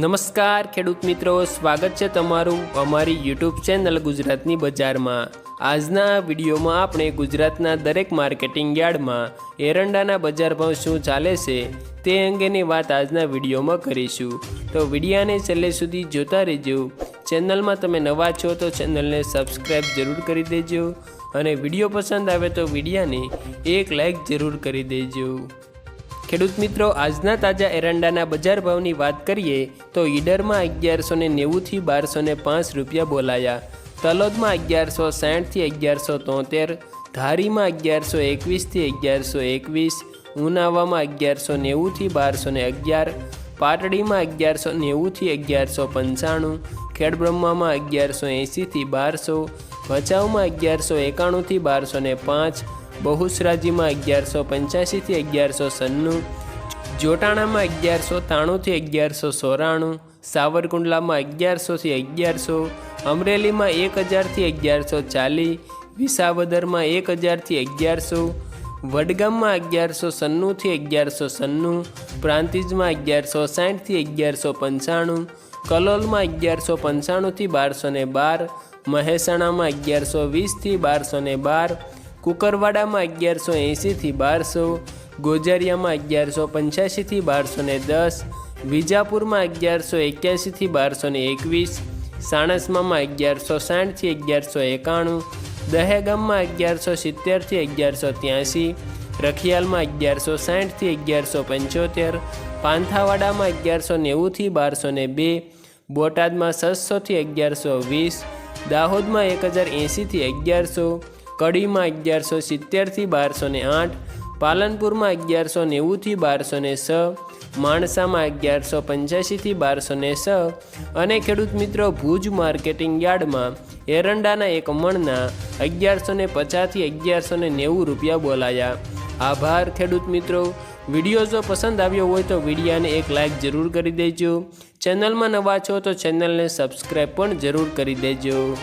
નમસ્કાર, ખેડૂત મિત્રો. સ્વાગત છે તમારું અમારી યુટ્યુબ ચેનલ ગુજરાતની બજારમાં. આજના વિડીયોમાં આપણે ગુજરાતના દરેક માર્કેટિંગ યાર્ડમાં એરંડાના બજાર ભાવ શું ચાલે છે તે અંગેની વાત આજના વિડીયોમાં કરીશું. તો વિડીયાને છેલ્લે સુધી જોતા રહેજો. ચેનલમાં તમે નવા છો તો ચેનલને સબસ્ક્રાઈબ જરૂર કરી દેજો અને વીડિયો પસંદ આવે તો વિડીયાને એક લાઈક જરૂર કરી દેજો. ખેડૂત મિત્રો, આજના તાજા એરંડાના બજાર ભાવની વાત કરીએ, તો ઈડરમાં અગિયારસો ને નેવુંથી બારસો ને પાંચ રૂપિયા બોલાયા. તલોદમાં અગિયારસો સાઠથી અગિયારસો તોતેર, ધારીમાં અગિયારસો એકવીસથી અગિયારસો એકવીસ, ઉનાવામાં અગિયારસો નેવુંથી બારસો ને અગિયાર, પાટડીમાં અગિયારસો નેવુંથી અગિયારસો પંચાણું ખેડબ્રહ્મામાં અગિયારસો એંસીથી બારસો, ભચાઉમાં અગિયારસો એકાણુંથી બારસો ને પાંચ, બહુસરાજીમાં અગિયારસો પંચ્યાસીથી અગિયારસો સન્નું, જોટાણામાં અગિયારસો ત્રાણુંથી અગિયારસો સોરાણું સાવરકુંડલામાં અગિયારસોથી અગિયારસો, અમરેલીમાં એક હજારથી અગિયારસો ચાલીસ, વિસાવદરમાં એક હજારથી અગિયારસો, વડગામમાં અગિયારસો સન્નુંથી અગિયારસો સન્નું, પ્રાંતિજમાં અગિયારસો સાઠથી અગિયારસો પંચાણું કલોલમાં અગિયારસો પંચાણુંથી બારસો ને બાર, મહેસાણામાં અગિયારસો વીસથી બારસો ને બાર, કુકરવાડામાં અગિયારસો એંસીથી બારસો, ગોજારિયામાં અગિયારસો પંચ્યાસીથી બારસો ને દસ, વિજાપુરમાં અગિયારસો એક્યાસીથી બારસો ને એકવીસ સાણસમામાં અગિયારસો સાઠથી અગિયારસો એકાણું, દહેગામમાં અગિયારસો સિત્તેરથી અગિયારસો ત્યાંસી રખિયાલમાં અગિયારસો સાઠથી અગિયારસો પંચોતેર પાંથાવાડામાં અગિયારસો નેવુંથી બારસો ને બે, બોટાદમાં છસોથી અગિયારસો વીસ, દાહોદમાં એક હજાર એંસીથી અગિયારસો, કડીમાં અગિયારસો સિત્તેરથી બારસો ને આઠ, પાલનપુરમાં અગિયારસો નેવુંથી બારસો ને છ, માણસામાં અગિયારસો પંચ્યાસીથી બારસો ને છ અને ખેડૂત મિત્રો ભુજ માર્કેટિંગ યાર્ડમાં એરંડાના એક મણના અગિયારસો ને પચાસથી અગિયારસો ને નેવું રૂપિયા બોલાયા. આભાર ખેડૂત મિત્રો. વીડિયો જો પસંદ આવ્યો હોય તો વિડીયાને એક લાઇક જરૂર કરી દેજો. ચેનલમાં નવા છો તો ચેનલને સબસ્ક્રાઈબ પણ જરૂર કરી દેજો.